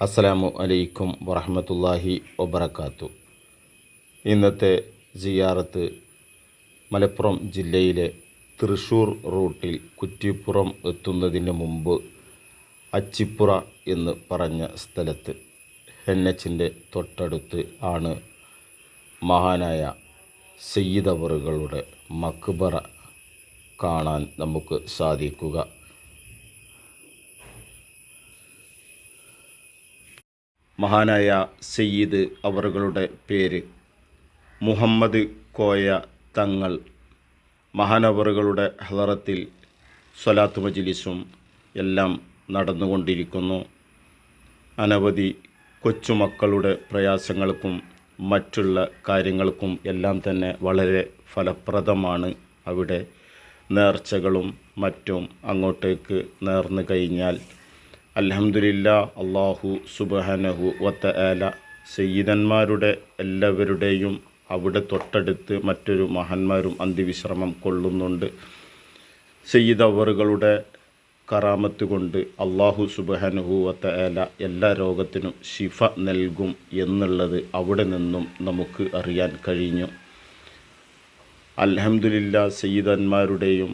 അസ്സലാമു അലൈക്കും വറഹമത്തല്ലാഹി വബർക്കാത്തു ഇന്നത്തെ ജിയാറത്ത് മലപ്പുറം ജില്ലയിലെ തൃശ്ശൂർ റൂട്ടിൽ കുറ്റിപ്പുറം എത്തുന്നതിന് മുമ്പ് അച്ചിപ്പുറ എന്ന് പറഞ്ഞ സ്ഥലത്ത് എൻ എച്ചിന്റെ തൊട്ടടുത്ത് ആണ് മഹാനായ സയ്യിദവറുകളുടെ മക്ബറ കാണാൻ നമുക്ക് സാധിക്കുക. മഹാനായ സയ്യിദ് അവറുകളുടെ പേര്. മുഹമ്മദ് കോയ തങ്ങൾ മഹാനവറുകളുടെ ഹലറത്തിൽ സ്വലാത്ത് മജിലിസും എല്ലാം നടന്നുകൊണ്ടിരിക്കുന്നു. അനവധി കൊച്ചുമക്കളുടെ പ്രയാസങ്ങൾക്കും മറ്റുള്ള കാര്യങ്ങൾക്കും എല്ലാം തന്നെ വളരെ ഫലപ്രദമാണ് അവിടെ നേർച്ചകളും മറ്റും അങ്ങോട്ടേക്ക് നേർന്നു കഴിഞ്ഞാൽ. അൽഹംദുലില്ല അള്ളാഹു സുബഹനഹു വത്ത ആല സയ്യിദന്മാരുടെ എല്ലാവരുടെയും അവിടെ തൊട്ടടുത്ത് മറ്റൊരു മഹാന്മാരും അന്തിവിശ്രമം കൊള്ളുന്നുണ്ട്. സയ്യിദ് അവറുകളുടെ കറാമത്ത് കൊണ്ട് അള്ളാഹു സുബഹനഹു വത്ത ആല എല്ലാ രോഗത്തിനും ശിഫ നൽകും എന്നുള്ളത് അവിടെ നിന്നും നമുക്ക് അറിയാൻ കഴിഞ്ഞു. അലഹമുല്ല സയ്യിദന്മാരുടെയും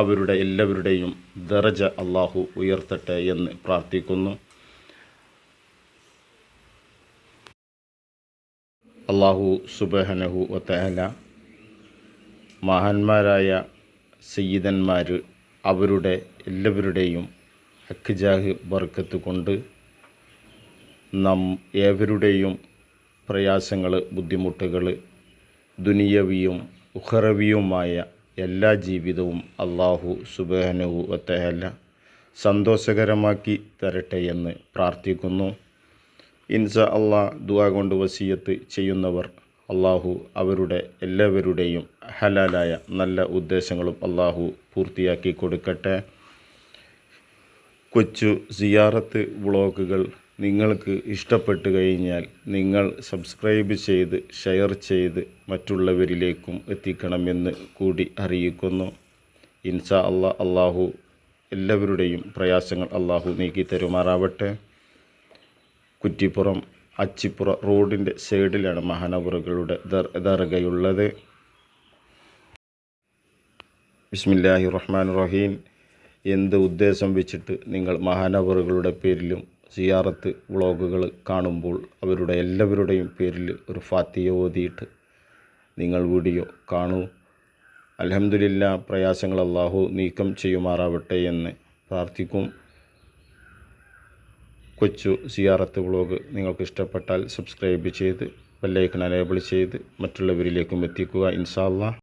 അവരുടെ എല്ലാവരുടെയും ദറജ അള്ളാഹു ഉയർത്തട്ടെ എന്ന് പ്രാർത്ഥിക്കുന്നു. അള്ളാഹു സുബഹനഹു വത്തഹല മഹാന്മാരായ സയ്യിദന്മാർ അവരുടെ എല്ലാവരുടെയും ഹക്ജാഹ് ബർക്കത്ത് കൊണ്ട് നാം ഏവരുടെയും പ്രയാസങ്ങൾ ബുദ്ധിമുട്ടുകൾ ദുനിയവിയും ഉഹറവിയുമായ എല്ലാ ജീവിതവും അള്ളാഹു സുബഹനവു വത്തഹല സന്തോഷകരമാക്കി തരട്ടെ എന്ന് പ്രാർത്ഥിക്കുന്നു. ഇൻസ അള്ളാ ദുവാ കൊണ്ട് വസീയത്ത് ചെയ്യുന്നവർ അള്ളാഹു അവരുടെ എല്ലാവരുടെയും ഹലാലായ നല്ല ഉദ്ദേശങ്ങളും അള്ളാഹു പൂർത്തിയാക്കി കൊടുക്കട്ടെ. കൊച്ചു സിയാറത്ത് വ്ളോഗുകൾ നിങ്ങൾക്ക് ഇഷ്ടപ്പെട്ടു കഴിഞ്ഞാൽ നിങ്ങൾ സബ്സ്ക്രൈബ് ചെയ്ത് ഷെയർ ചെയ്ത് മറ്റുള്ളവരിലേക്കും എത്തിക്കണമെന്ന് കൂടി അറിയിക്കുന്നു. ഇൻഷാ അള്ളാ അള്ളാഹു എല്ലാവരുടെയും പ്രയാസങ്ങൾ അള്ളാഹു നീക്കി തരുമാറാവട്ടെ. കുറ്റിപ്പുറം അച്ചിപ്പുറ റോഡിന്റെ സൈഡിലാണ് മഹാനവറുകളുടെ ദർഗയുള്ളത്. ബിസ്മില്ലാഹി റഹ്മാൻ റഹീം. എന്ത് ഉദ്ദേശം വെച്ചിട്ട് നിങ്ങൾ മഹാനവറുകളുടെ പേരിലും സിയാറത്ത് വ്ളോഗുകൾ കാണുമ്പോൾ അവരുടെ എല്ലാവരുടെയും പേരിൽ ഒരു ഫാത്തിയ ഓതിയിട്ട് നിങ്ങൾ വീഡിയോ കാണൂ. അലഹമില്ല പ്രയാസങ്ങൾ അള്ളാഹു നീക്കം ചെയ്യുമാറാവട്ടെ എന്ന് പ്രാർത്ഥിക്കും. കൊച്ചു സിയാറത്ത് വ്ളോഗ് നിങ്ങൾക്ക് ഇഷ്ടപ്പെട്ടാൽ സബ്സ്ക്രൈബ് ചെയ്ത് ബെല്ലൈക്കൺ അനേബിൾ ചെയ്ത് മറ്റുള്ളവരിലേക്കും എത്തിക്കുക ഇൻഷാ അള്ളാഹ്